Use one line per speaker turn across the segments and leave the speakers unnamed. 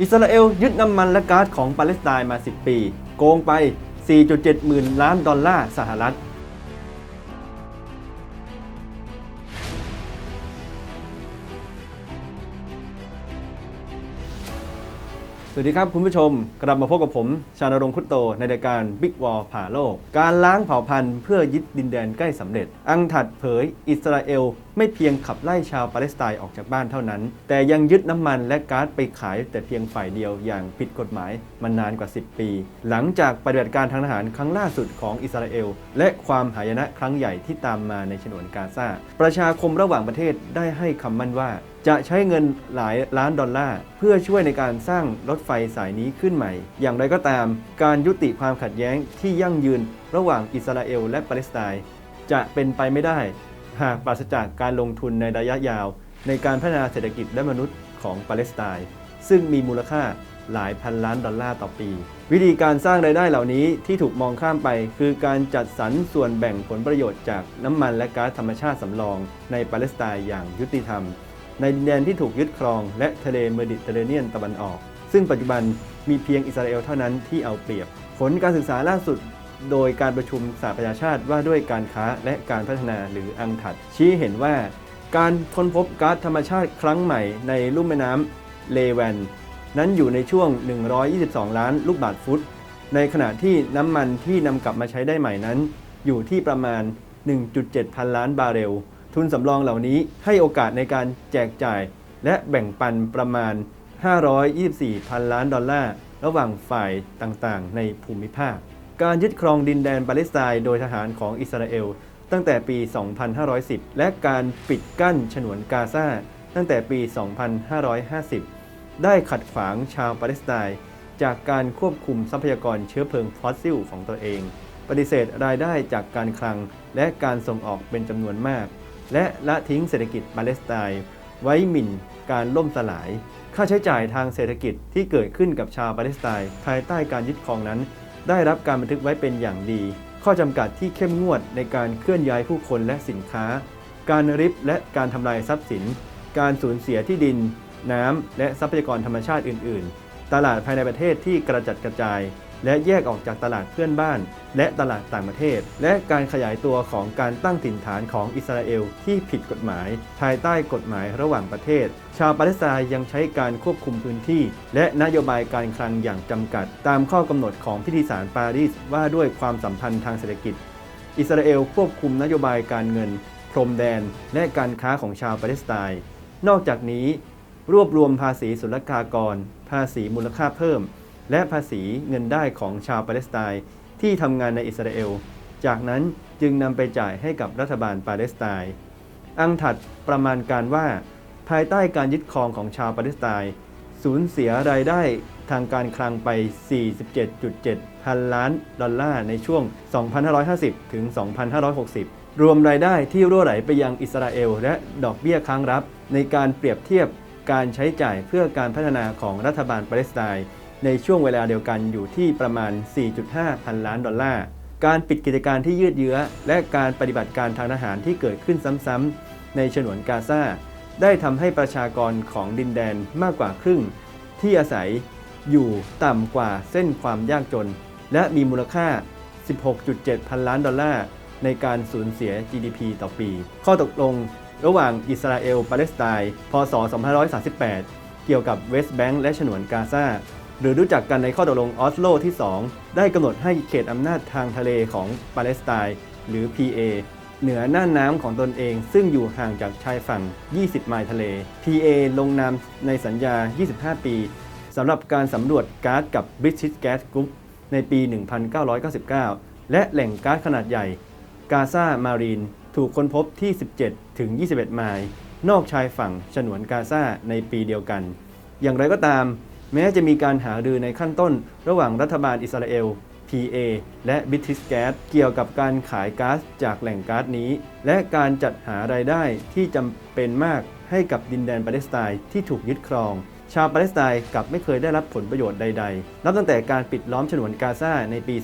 อิสราเอลยึดน้ำมันและก๊าซของปาเลสไตน์มา 10 ปี โกงไป 4.7 หมื่นล้านดอลลาร์สหรัฐ สวัสดีครับคุณผู้ชม กลับมาพบกับผม ชานรงค์คุตโต ในรายการ Big War ผ่าโลก การล้างเผ่าพันธุ์เพื่อยึดดินแดนใกล้สำเร็จ อังถัดเผยอิสราเอลไม่เพียงขับไล่ชาวปาเลสไตน์ออกจากบ้านเท่านั้น แต่ยังยึดน้ำมันและก๊าซไปขายแต่เพียงฝ่ายเดียวอย่างผิดกฎหมายมานานกว่า 10 ปี หลังจากปฏิบัติการทางทหารครั้งล่าสุดของอิสราเอล และความหายนะครั้งใหญ่ที่ตามมาในฉนวนกาซาประชาคมระหว่างประเทศได้ให้คำมั่นว่าจะใช้เงินหลายล้านดอลลาร์ เพื่อช่วยในการสร้างรถไฟสายนี้ขึ้นใหม่ อย่างไรก็ตาม การยุติความขัดแย้งที่ยั่งยืนระหว่างอิสราเอลและปาเลสไตน์จะเป็นไปไม่ได้ หากปราศจากการลงทุนในระยะยาว ในการพัฒนาเศรษฐกิจและมนุษย์ของปาเลสไตน์ซึ่งมีมูลค่าหลายพันล้านดอลลาร์ต่อปี วิธีการสร้างรายได้เหล่านี้ที่ถูกมองข้ามไป คือการจัดสรรส่วนแบ่งผลประโยชน์จากน้ำมันและก๊าซธรรมชาติสำรองในปาเลสไตน์อย่างยุติธรรม ในดินแดนที่ถูกยึดครองและทะเลเมดิเตอร์เรเนียนตะวันออก ซึ่งปัจจุบันมีเพียงอิสราเอลเท่านั้นที่เอาเปรียบ ผลการศึกษาล่าสุด โดยการประชุมสหประชาชาติว่าด้วยการค้าและการพัฒนาหรืออังถัด ชี้เห็นว่าการค้นพบก๊าซธรรมชาติครั้งใหม่ในลุ่มแม่น้ำเลแวน นั้นอยู่ในช่วง 122 ล้านลูกบาศก์ฟุต ในขณะที่น้ำมันที่นำกลับมาใช้ได้ใหม่นั้น อยู่ที่ประมาณ 1.7 พันล้านบาร์เรล ทุนสำรองเหล่านี้ให้โอกาสในการแจกจ่าย และแบ่งปันประมาณ 524 พันล้านดอลลาร์ ระหว่างฝ่ายต่างๆ ในภูมิภาค การยึดครองดินแดนปาเลสไตน์โดยทหารของอิสราเอล ตั้งแต่ปี 2510 และการปิดกั้นฉนวนกาซาตั้งแต่ปี 2550 ได้ขัดขวางชาวปาเลสไตน์จากการควบคุมทรัพยากรเชื้อเพลิงฟอสซิลของตัวเอง ปฏิเสธรายได้จากการคลังและการส่งออกเป็นจำนวนมาก และละทิ้งเศรษฐกิจปาเลสไตน์ไว้หมิ่นการล่มสลาย ค่าใช้จ่ายทางเศรษฐกิจที่เกิดขึ้นกับชาวปาเลสไตน์ภายใต้การยึดครองนั้น ได้รับการบันทึกไว้เป็นอย่างดี ข้อจำกัดที่เข้มงวดในการเคลื่อนย้ายผู้คนและสินค้า การริบและการทำลายทรัพย์สิน การสูญเสียที่ดิน น้ำและทรัพยากรธรรมชาติอื่น ๆ ตลาดภายในประเทศที่กระจัดกระจาย และแยกออกจากตลาดเพื่อนบ้าน และตลาดต่างประเทศ และการขยายตัวของการตั้งถิ่นฐานของอิสราเอลที่ผิดกฎหมาย ภายใต้กฎหมายระหว่างประเทศ ชาวปาเลสไตน์ยังใช้การควบคุมพื้นที่ และนโยบายการคลังอย่างจำกัด ตามข้อกำหนดของพิธีสารปารีสว่าด้วยความสัมพันธ์ทางเศรษฐกิจ อิสราเอลควบคุมนโยบายการเงิน พรมแดน และการค้าของชาวปาเลสไตน์นอกจากนี้ รวบรวมภาษีศุลกากร ภาษีมูลค่าเพิ่ม และภาษีเงินได้ของชาวปาเลสไตน์ที่ทำงานในอิสราเอล จากนั้นจึงนำไปจ่ายให้กับรัฐบาลปาเลสไตน์ อังถัดประมาณการว่า ภายใต้การยึดครองของชาวปาเลสไตน์สูญเสียรายได้ทางการคลังไป 47.7 พันล้านดอลลาร์ในช่วง 2550 ถึง 2560 รวมรายได้ที่รั่วไหลไปยังอิสราเอล และดอกเบี้ยค้างรับ ในการเปรียบเทียบการใช้จ่ายเพื่อการพัฒนาของรัฐบาลปาเลสไตน์ ในช่วงเวลาเดียวกันอยู่ที่ประมาณ 4.5 พันล้านดอลลาร์ การปิดกิจการที่ยืดเยื้อ และการปฏิบัติการทางทหารที่เกิดขึ้นซ้ำๆในฉนวนกาซาได้ทำให้ประชากรของดินแดนมากกว่าครึ่ง ที่อาศัยอยู่ต่ำกว่าเส้นความยากจน และมีมูลค่า 16.7 พันล้านดอลลาร์ ในการสูญเสีย GDP ต่อปี ข้อตกลงระหว่างอิสราเอลปาเลสไตน์พศ 2538 เกี่ยวกับเวสต์แบงก์และฉนวนกาซา หรือรู้จักกันในข้อตกลงออสโลที่ 2 ได้กำหนดให้เขตอำนาจทางทะเลของปาเลสไตน์หรือ PA เหนือน่านน้ำของตนเอง ซึ่งอยู่ห่างจากชายฝั่ง 20 ไมล์ทะเล PA ลงนามในสัญญา 25 ปีสำหรับการสำรวจก๊าซกับ British Gas Group ในปี 1999 และแหล่งก๊าซขนาดใหญ่กาซามารีนถูกค้นพบที่ 17 ถึง 21 ไมล์ นอกชายฝั่งฉนวนกาซาในปีเดียวกัน อย่างไรก็ตาม แม้จะมีการหารือในขั้นต้น ระหว่างรัฐบาลอิสราเอล PA และ British Gas เกี่ยวกับการขายก๊าซจากแหล่งก๊าซนี้ และการจัดหารายได้ที่จำเป็นมากให้กับดินแดนปาเลสไตน์ที่ถูกยึดครอง ชาวปาเลสไตน์กลับไม่เคยได้รับผลประโยชน์ใด ๆ นับตั้งแต่การปิดล้อมฉนวนกาซาในปี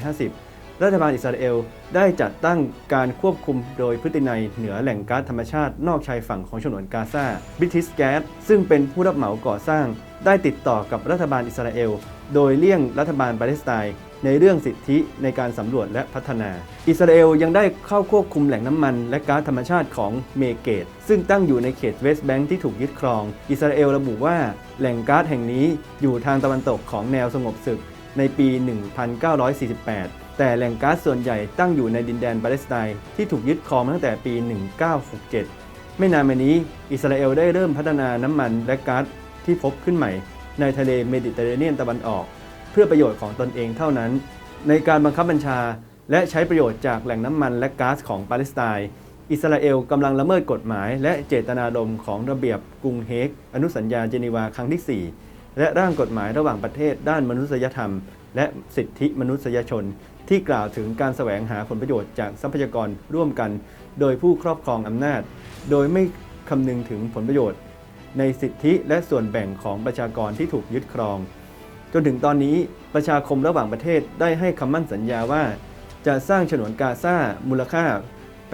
2550 รัฐบาลอิสราเอลได้จัดตั้งการควบคุมโดยพฤตินัยเหนือแหล่งก๊าซธรรมชาตินอกชายฝั่งของฉนวนกาซาบิทิสแก๊สซึ่งเป็นผู้รับเหมาก่อสร้าง ได้ติดต่อกับรัฐบาลอิสราเอล โดยเลี่ยงรัฐบาลปาเลสไตน์ในเรื่องสิทธิในการสำรวจและพัฒนา อิสราเอลยังได้เข้าควบคุมแหล่งน้ำมัน และก๊าซธรรมชาติของเมเกต ซึ่งตั้งอยู่ในเขตเวสต์แบงค์ที่ถูกยึดครอง อิสราเอลระบุว่าแหล่งก๊าซแห่งนี้อยู่ทางตะวันตกของแนวสงบศึกในปี 1948 แต่แหล่งก๊าซส่วนใหญ่ตั้งอยู่ในดินแดนปาเลสไตน์ที่ถูกยึดครองตั้งแต่ปี 1967 ไม่นานมานี้ อิสราเอลได้เริ่มพัฒนาน้ำมันและก๊าซที่พบขึ้นใหม่ ในทะเลเมดิเตอร์เรเนียนตะวันออก เพื่อประโยชน์ของตนเองเท่านั้น ในการบังคับบัญชา และใช้ประโยชน์จากแหล่งน้ำมันและก๊าซของปาเลสไตน์อิสราเอลกำลังละเมิดกฎหมาย และเจตนารมณ์ของระเบียบกรุงเฮกอนุสัญญาเจนีวาครั้งที่ 4 และร่างกฎหมายระหว่างประเทศด้านมนุษยธรรม และสิทธิมนุษยชน ที่กล่าวถึงการแสวงหาผลประโยชน์จากทรัพยากรร่วมกัน โดยผู้ครอบครองอำนาจ โดยไม่คำนึงถึงผลประโยชน์ ในสิทธิและส่วนแบ่งของประชากรที่ถูกยึดครอง จนถึงตอนนี้ประชาคมระหว่างประเทศได้ให้คำมั่นสัญญาว่า จะสร้างฉนวนกาซามูลค่า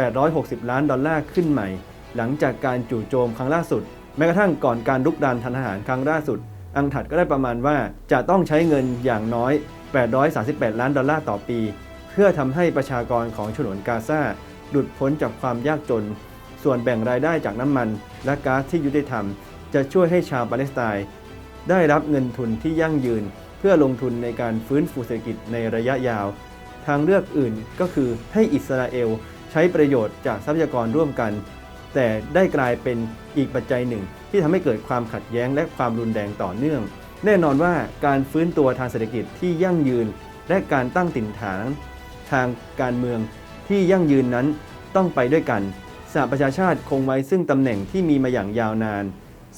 860 ล้านดอลลาร์ขึ้นใหม่ หลังจากการจู่โจมครั้งล่าสุด แม้กระทั่งก่อนการลุกดานทันทหารครั้งล่าสุด อังถัดก็ได้ประมาณว่าจะต้องใช้เงินอย่างน้อย 838 ล้านดอลลาร์ต่อปี เพื่อทำให้ประชากรของฉนวนกาซาหลุดพ้นจากความยากจน ส่วนแบ่งรายได้จากน้ำมัน และก๊าซที่ยุติธรรม จะช่วยให้ชาวปาเลสไตน์ได้รับเงินทุนที่ยั่งยืน เพื่อลงทุนในการฟื้นฟูเศรษฐกิจในระยะยาว ทางเลือกอื่นก็คือให้อิสราเอลใช้ประโยชน์จากทรัพยากรร่วมกัน แต่ได้กลายเป็นอีกปัจจัยหนึ่ง ที่ทำให้เกิดความขัดแย้งและความรุนแรงต่อเนื่อง แน่นอนว่าการฟื้นตัวทางเศรษฐกิจที่ยั่งยืน และการตั้งถิ่นฐานทางการเมืองที่ยั่งยืนนั้นต้องไปด้วยกันสหประชาชาติคงไว้ซึ่งตำแหน่งที่มีมาอย่างยาวนาน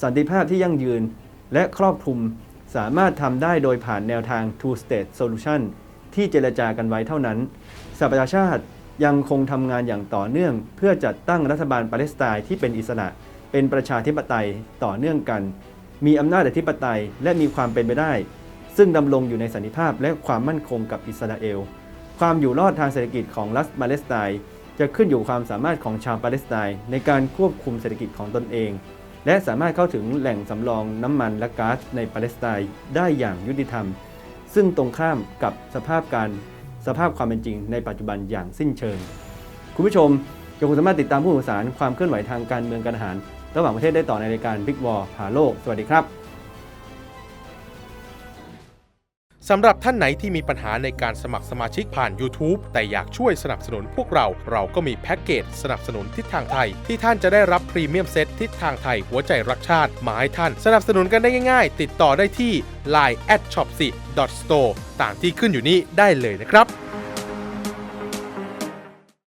สันติภาพที่ยั่งยืน และครอบคลุมสามารถทำได้โดยผ่านแนวทาง two state solution ที่เจรจากันไว้เท่านั้นสหประชาชาติยังคงทำงานอย่างต่อเนื่อง เพื่อจัดตั้งรัฐบาลปาเลสไตน์ที่เป็นอิสระ เป็นประชาธิปไตยต่อเนื่องกัน มีอำนาจอธิปไตยและมีความเป็นไปได้ ซึ่งดำรงอยู่ในสันติภาพและความมั่นคงกับอิสราเอล ความอยู่รอดทางเศรษฐกิจของรัฐปาเลสไตน์จะขึ้นอยู่ความสามารถของชาวปาเลสไตน์ในการควบคุมเศรษฐกิจของตนเอง และสามารถเข้าถึงแหล่งสำรองน้ำมันและก๊าซในปาเลสไตน์ได้อย่างยุติธรรม ซึ่งตรงข้ามกับสภาพการสภาพความเป็นจริงในปัจจุบันอย่างสิ้นเชิง คุณผู้ชมยังคงสามารถติดตามผู้สื่อสารความเคลื่อนไหวทางการเมืองการทหาร ระหว่างประเทศได้ต่อในรายการ Big War ผ่าโลก สวัสดีครับ
สำหรับท่านไหนที่มีปัญหาในการสมัครสมาชิกผ่าน YouTube แต่อยากช่วยสนับสนุนพวกเรา เราก็มีแพ็กเกจสนับสนุนทิศทางไทย ที่ท่านจะได้รับพรีเมียมเซตทิศทางไทยหัวใจรักชาติ มาให้ท่าน สนับสนุนกันได้ง่าย ๆ ติดต่อได้ที่ line at shop 4 store ตามที่ขึ้นอยู่นี้ได้เลยนะครับ